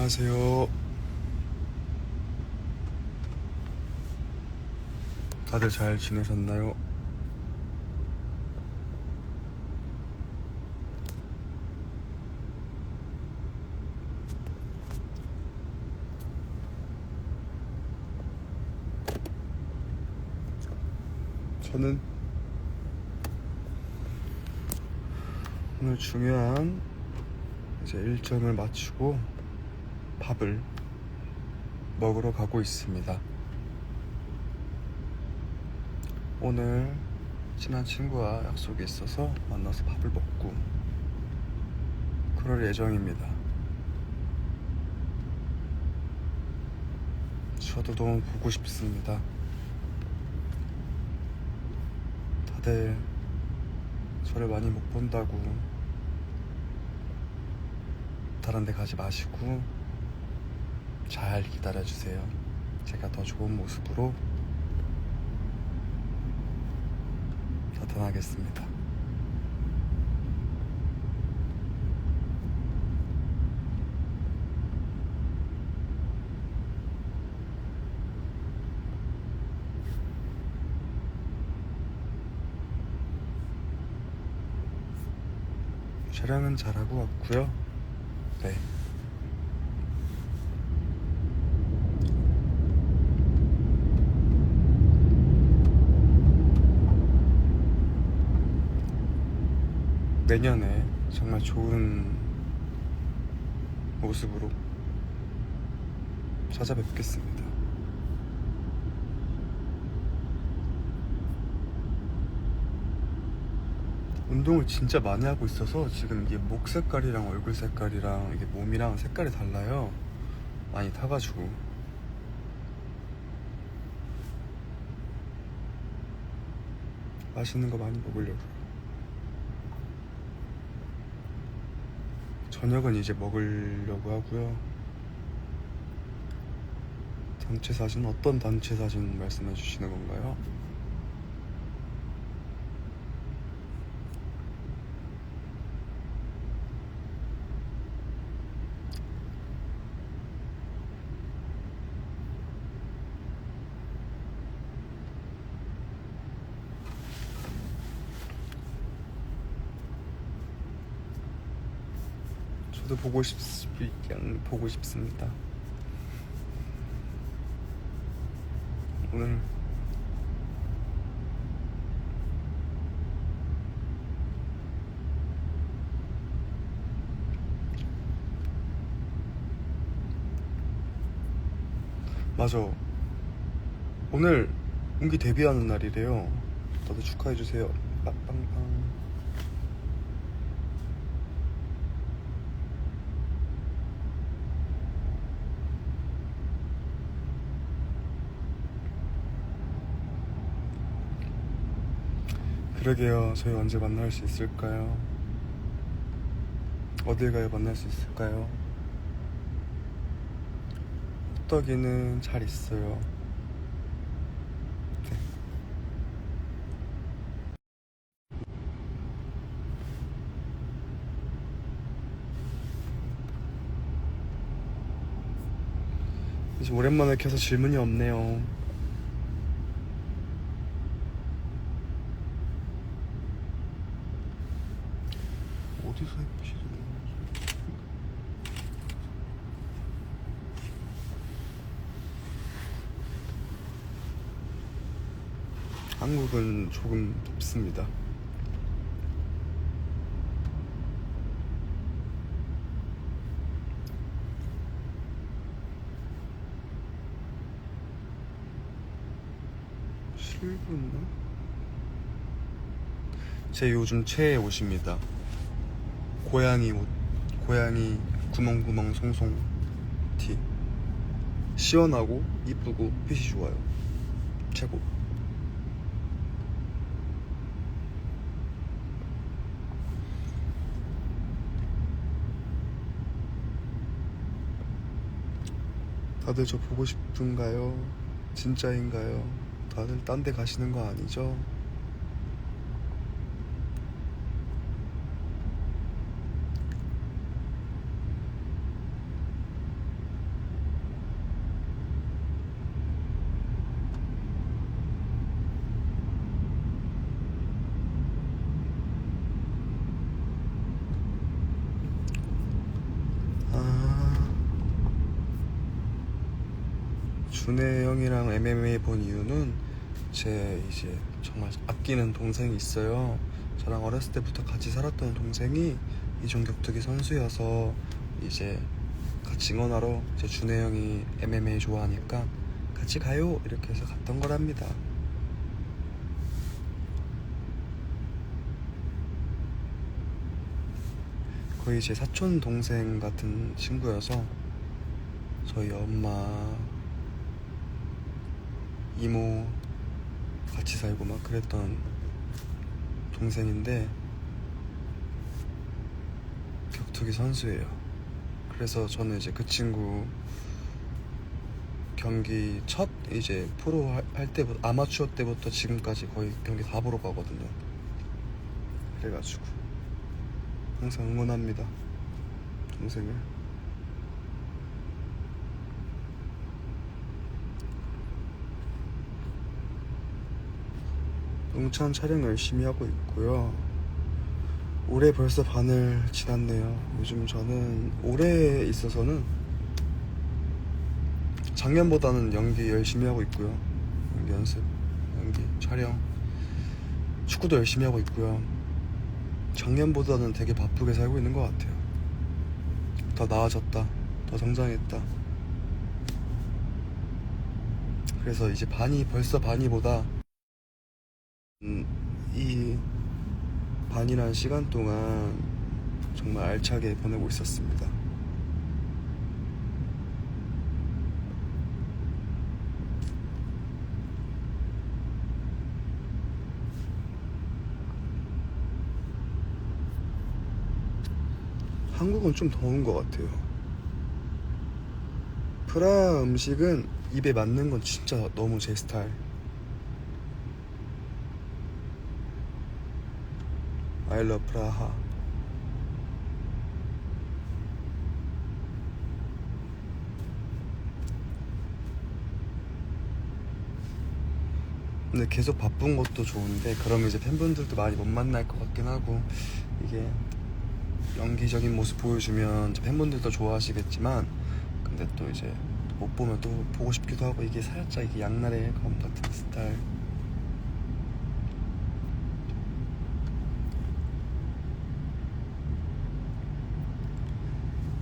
안녕하세요. 다들 잘 지내셨나요? 저는 오늘 중요한 이제 일정을 마치고 밥을 먹으러 가고 있습니다. 오늘 친한 친구와 약속이 있어서 만나서 밥을 먹고 그럴 예정입니다. 저도 너무 보고 싶습니다. 다들 저를 많이 못 본다고 다른 데 가지 마시고 잘 기다려주세요. 제가 더 좋은 모습으로 나타나겠습니다. 촬영은 잘하고 왔고요. 네. 내년에 정말 좋은 모습으로 찾아뵙겠습니다. 운동을 진짜 많이 하고 있어서 지금 이게 목 색깔이랑 얼굴 색깔이랑 이게 몸이랑 색깔이 달라요. 많이 타가지고. 맛있는 거 많이 먹으려고. 저녁은 이제 먹으려고 하고요. 단체 사진 어떤 단체 사진 말씀해 주시는 건가요? 저도 보고 싶, 보고 싶습니다. 오늘 맞아. 오늘 운기 데뷔하는 날이래요. 다들 축하해 주세요. 빵빵빵. 그러게요. 저희 언제 만날 수 있을까요? 어딜 가야 만날 수 있을까요? 호떡이는 잘 있어요. 네. 이제 오랜만에 켜서 질문이 없네요. 어디서 해보시는 거지? 한국은 조금 덥습니다. 실부나? 제 요즘 최애 옷입니다. 고양이 옷, 고양이 구멍구멍 송송 티. 시원하고 이쁘고 핏이 좋아요. 최고. 다들 저 보고 싶은가요? 진짜인가요? 다들 딴 데 가시는 거 아니죠? 준혜 형이랑 MMA 본 이유는 제 이제 정말 아끼는 동생이 있어요. 저랑 어렸을 때부터 같이 살았던 동생이 이종 격투기 선수여서 이제 같이 응원하러 이제 준혜 형이 MMA 좋아하니까 같이 가요 이렇게 해서 갔던 거랍니다. 거의 제 사촌 동생 같은 친구여서 저희 엄마 이모 같이 살고 막 그랬던 동생인데 격투기 선수예요. 그래서 저는 이제 그 친구 경기 첫 이제 프로 할- 할 때부터 아마추어 때부터 지금까지 거의 경기 다 보러 가거든요. 그래가지고 항상 응원합니다. 동생을. 농찬 촬영 열심히 하고 있고요. 올해 벌써 반을 지났네요. 요즘 저는 올해에 있어서는 작년보다는 연기 열심히 하고 있고요. 연기 연습, 연기 촬영, 축구도 열심히 하고 있고요. 작년보다는 되게 바쁘게 살고 있는 것 같아요. 더 나아졌다. 더 성장했다. 그래서 이제 반이 벌써 반이보다 음, 이 반이라는 시간 동안 정말 알차게 보내고 있었습니다. 한국은 좀 더운 것 같아요. 프라 음식은 입에 맞는 건 진짜 너무 제 스타일. I love 프라하. 근데 계속 바쁜 것도 좋은데 그러면 이제 팬분들도 많이 못 만날 것 같긴 하고 이게 연기적인 모습 보여주면 팬분들도 좋아하시겠지만 근데 또 이제 못 보면 또 보고 싶기도 하고 이게 살짝 이게 양날의 검 같은 스타일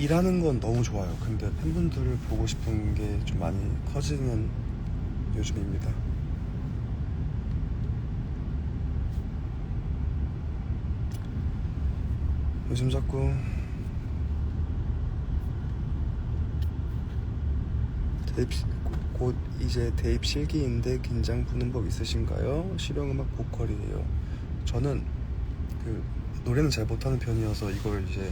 일하는 건 너무 좋아요 근데 팬분들을 보고 싶은 게 좀 많이 커지는 요즘입니다 요즘 자꾸 대입 시- 곧 이제 대입 실기인데 긴장 푸는 법 있으신가요? 실용음악 보컬이에요. 저는 그 노래는 잘 못하는 편이어서 이걸 이제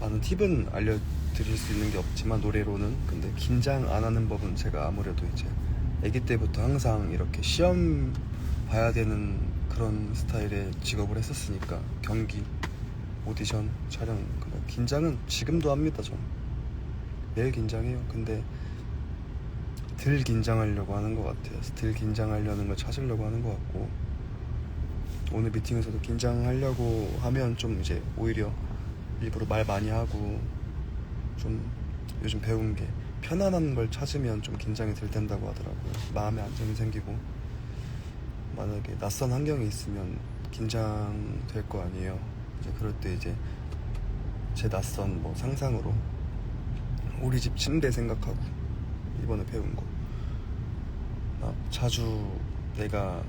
많은 팁은 알려드릴 수 있는 게 없지만 노래로는. 근데 긴장 안 하는 법은 제가 아무래도 이제 아기 때부터 항상 이렇게 시험 봐야 되는 그런 스타일의 직업을 했었으니까 경기 오디션 촬영 긴장은 지금도 합니다 전 매일 긴장해요. 근데 덜 긴장하려고 하는 것 같아요. 덜 긴장하려는 걸 찾으려고 하는 것 같고. 오늘 미팅에서도 긴장하려고 하면 좀 이제 오히려 일부러 말 많이 하고 좀 요즘 배운 게 편안한 걸 찾으면 좀 긴장이 덜 된다고 하더라고요 마음의 안정이 생기고 만약에 낯선 환경에 있으면 긴장될 거 아니에요. 이제 그럴 때 이제 제 낯선 뭐 상상으로 우리 집 침대 생각하고 이번에 배운 거. 막 자주 내가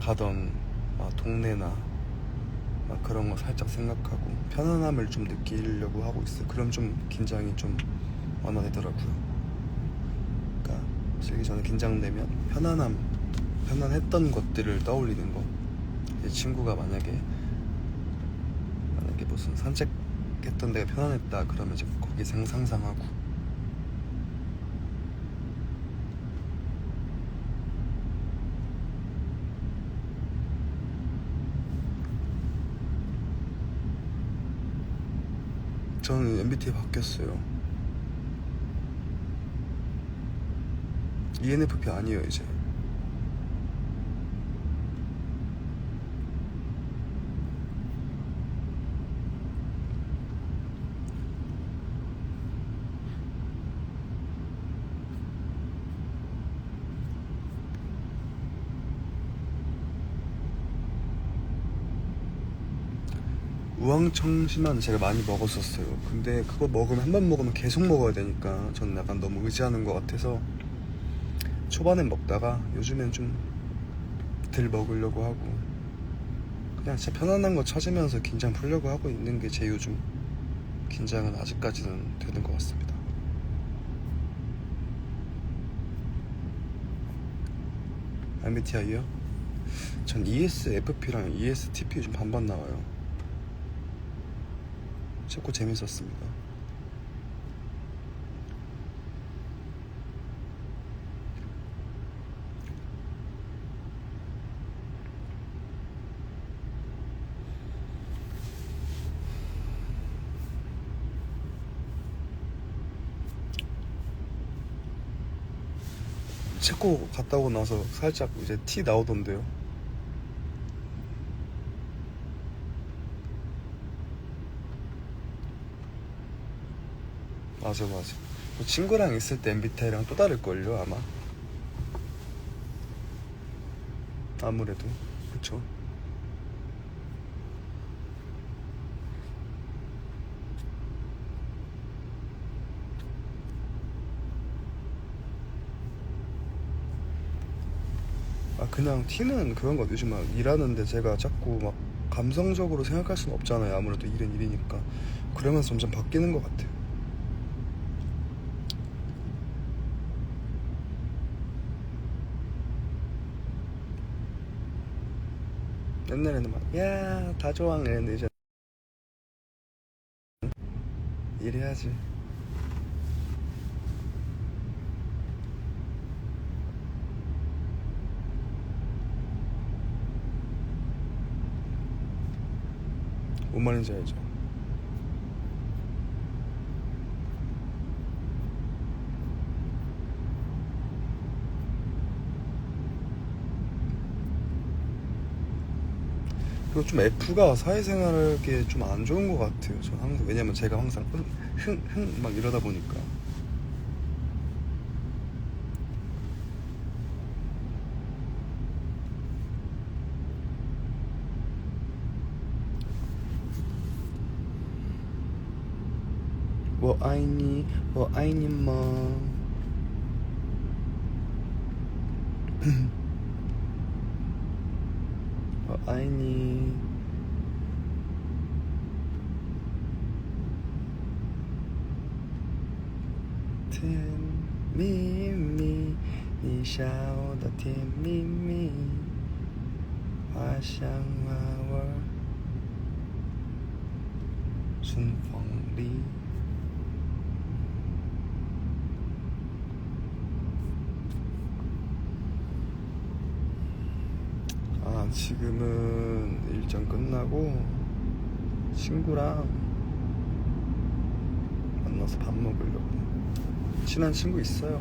가던 막 동네나 막 그런 거 살짝 생각하고 편안함을 좀 느끼려고 하고 있어요. 그럼 좀 긴장이 좀 완화되더라고요. 그러니까 실기 전에 긴장되면 편안함 편안했던 것들을 떠올리는 거. 제 친구가 만약에 만약에 무슨 산책했던 데가 편안했다 그러면 이제 거기 생- 상상하고 저는 MBTI 바뀌었어요. ENFP 아니에요 이제. 우황 청심환 제가 많이 먹었었어요. 근데 그거 먹으면 한 번 먹으면 계속 먹어야 되니까 저는 약간 너무 의지하는 것 같아서 초반엔 먹다가 요즘엔 좀 덜 먹으려고 하고 그냥 진짜 편안한 거 찾으면서 긴장 풀려고 하고 있는 게 제 요즘 긴장은 아직까지는 되는 것 같습니다. MBTI요? 전 ESFP랑 ESTP 좀 반반 나와요. 찾고 재밌었습니다. 체코 갔다 오고 나서 살짝 이제 티 나오던데요. 맞아 맞아. 뭐 친구랑 있을 때 MBTI랑 또 다를걸요 아마. 아무래도 그쵸. 아 그냥 티는 그런 거 요즘 막 일하는데 제가 자꾸 막 감성적으로 생각할 수는 없잖아요 아무래도 일은 일이니까 그러면서 점점 바뀌는 것 같아요 옛날에는 막 야다 좋아 이랬는데 이제 일해야지 뭔 말인지 알죠? 그리고 좀 F가 사회생활에 좀 안 좋은 것 같아요. 저 항상 왜냐면 제가 항상 흥흥흥 막 이러다 보니까 뭐 아이니 뭐 아이니 뭐 爱你。甜蜜蜜你笑得甜蜜蜜花香花味春风里。 지금은 일정 끝나고 친구랑 만나서 밥 먹으려고. 친한 친구 있어요.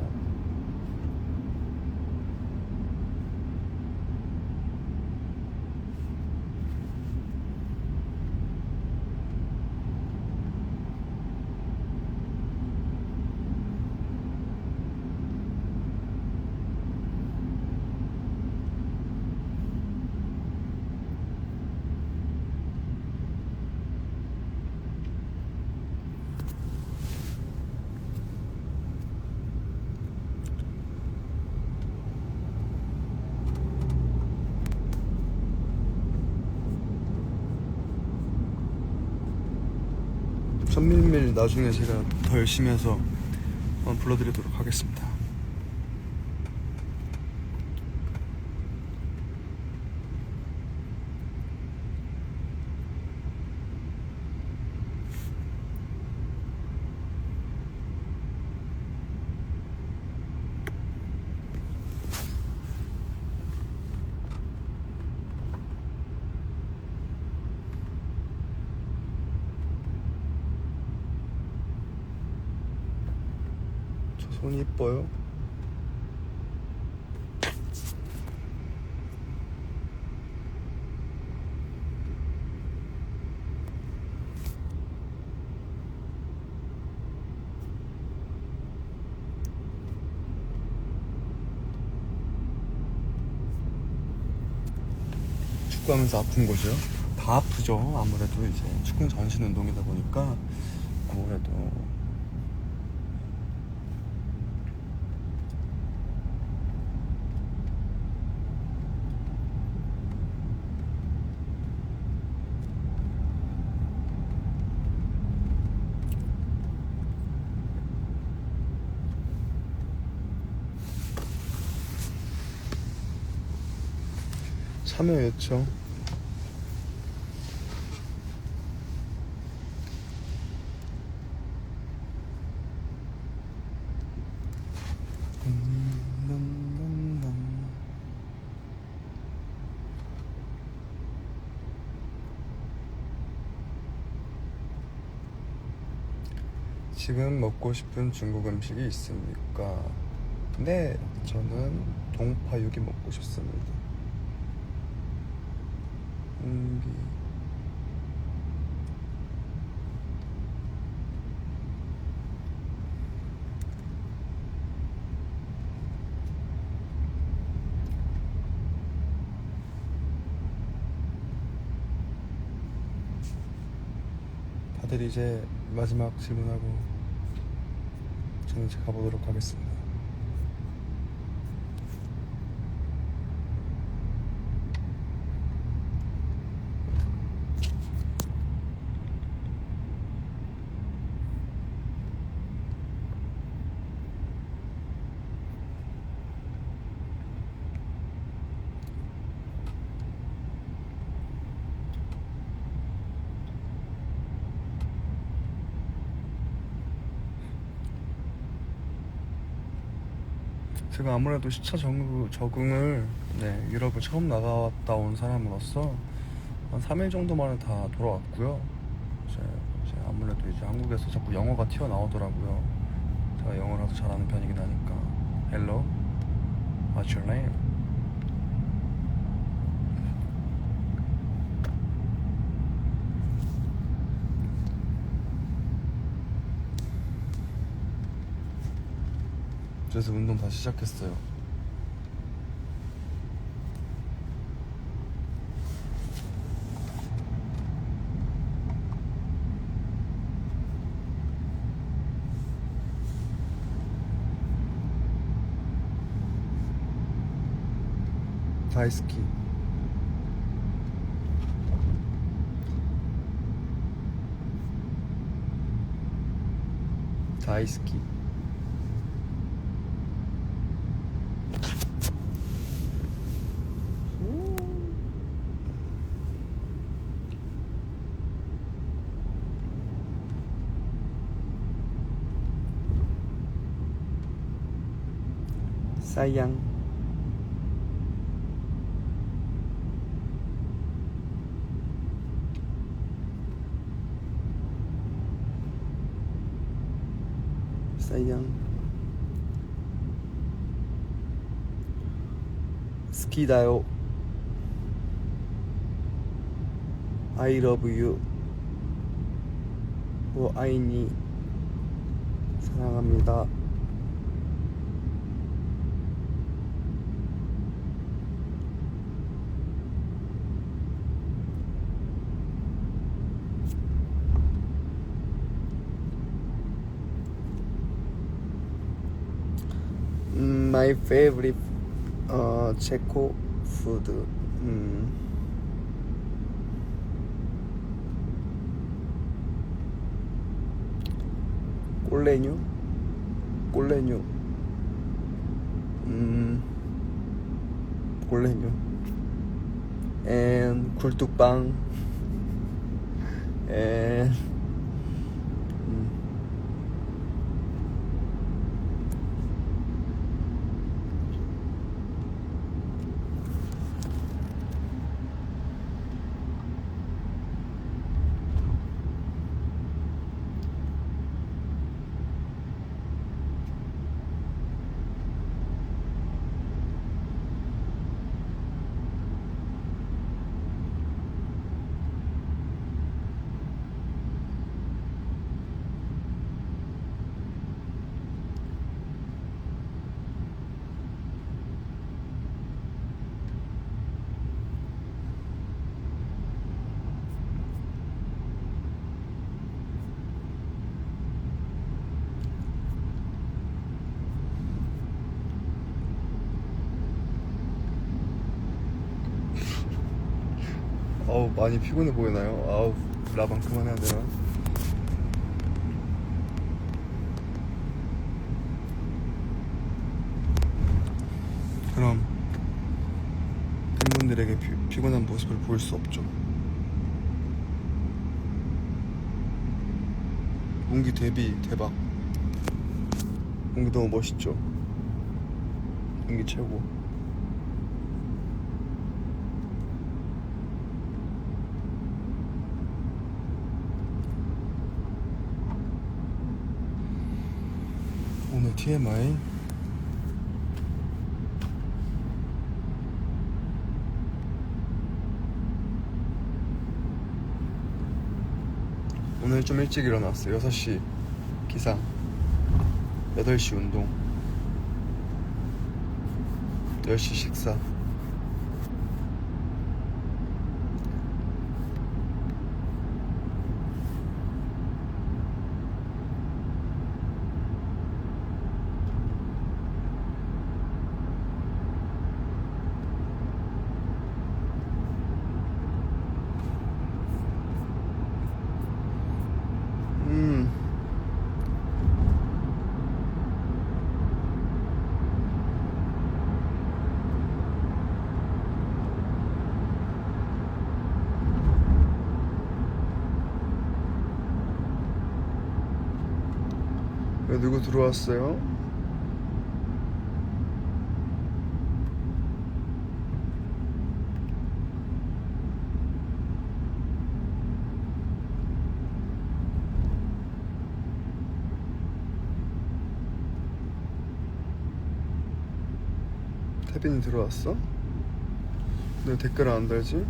천밀밀 나중에 제가 더 열심히 해서 한번 불러드리도록 하겠습니다. 저 손이 이뻐요. 축구하면서 아픈 거죠? 다 아프죠. 아무래도 이제 축구는 전신 운동이다 보니까 아무래도 참여 요청 지금 먹고 싶은 중국 음식이 있습니까? 네, 저는 동파육이 먹고 싶습니다. 음비 다들 이제 마지막 질문하고 저는 이제 가보도록 하겠습니다. 제가 아무래도 시차 적응, 적응을 네, 유럽을 처음 나갔다 온 사람으로서 한 3일 정도 만에 다 돌아왔고요. 이제, 이제 아무래도 이제 한국에서 자꾸 영어가 튀어나오더라고요. 제가 아주 잘하는 편이긴 하니까. Hello, what's your name? 그래서 운동 다시 시작했어요. 다이스키 다이스키 sayang sayang 스키다요 I love you 오 아이니 사랑합니다 my favorite uh, Checo food. Mm. 꼴레뉴? 꼴레뉴. 음. 꼴레뉴. and 굴뚝빵. and 많이 피곤해 보이나요? 아우 라방 그만해야 되나? 그럼 팬분들에게 피, 피곤한 모습을 보일 수 없죠. 문기 데뷔 대박. 문기 너무 멋있죠. 문기 최고. 오늘 TMI 오늘 좀 일찍 일어났어요. 6시 기상. 8시 운동. 10시 식사 음. 왜 누구 들어왔어요? 태빈이 들어왔어? 왜 댓글 안 달지?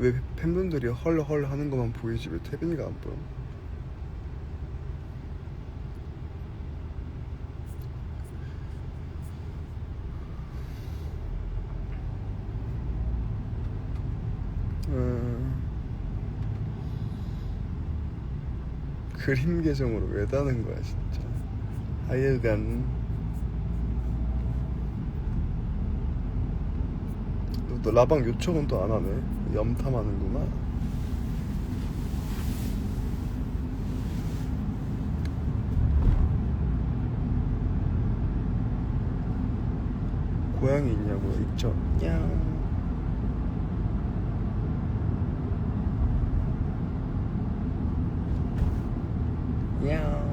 왜 팬분들이 헐헐 하는 것만 보이지? 왜 태빈이가 안 보여? 음, 그림 계정으로 왜 다는 거야 진짜? 하여간 너, 너 라방 요청은 또 안 하네. 염탐하는구나. 고양이 있냐고요? 있죠. 냥 야옹.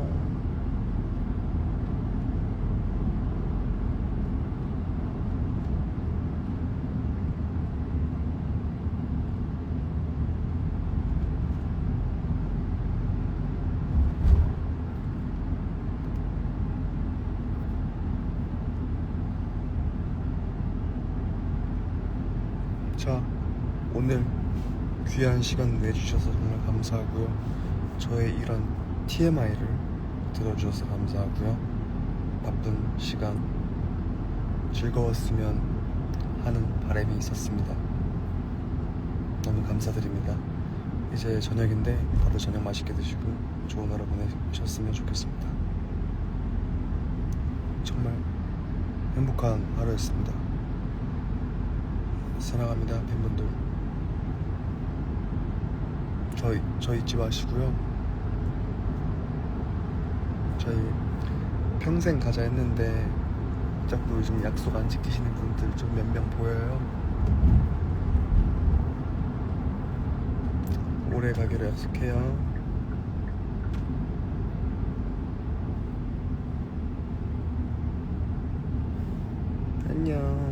자, 오늘 귀한 시간 내주셔서 정말 감사하고요. 저의 이런 TMI를 들어주셔서 감사하고요. 바쁜 시간 즐거웠으면 하는 바람이 있었습니다. 너무 감사드립니다. 이제 저녁인데 다들 저녁 맛있게 드시고 좋은 하루 보내셨으면 좋겠습니다. 정말 행복한 하루였습니다. 사랑합니다, 팬분들. 저, 저 잊지 마시고요. 저희 평생 가자 했는데 자꾸 요즘 약속 안 지키시는 분들 좀 몇 명 보여요. 오래 가기로 약속해요. 안녕.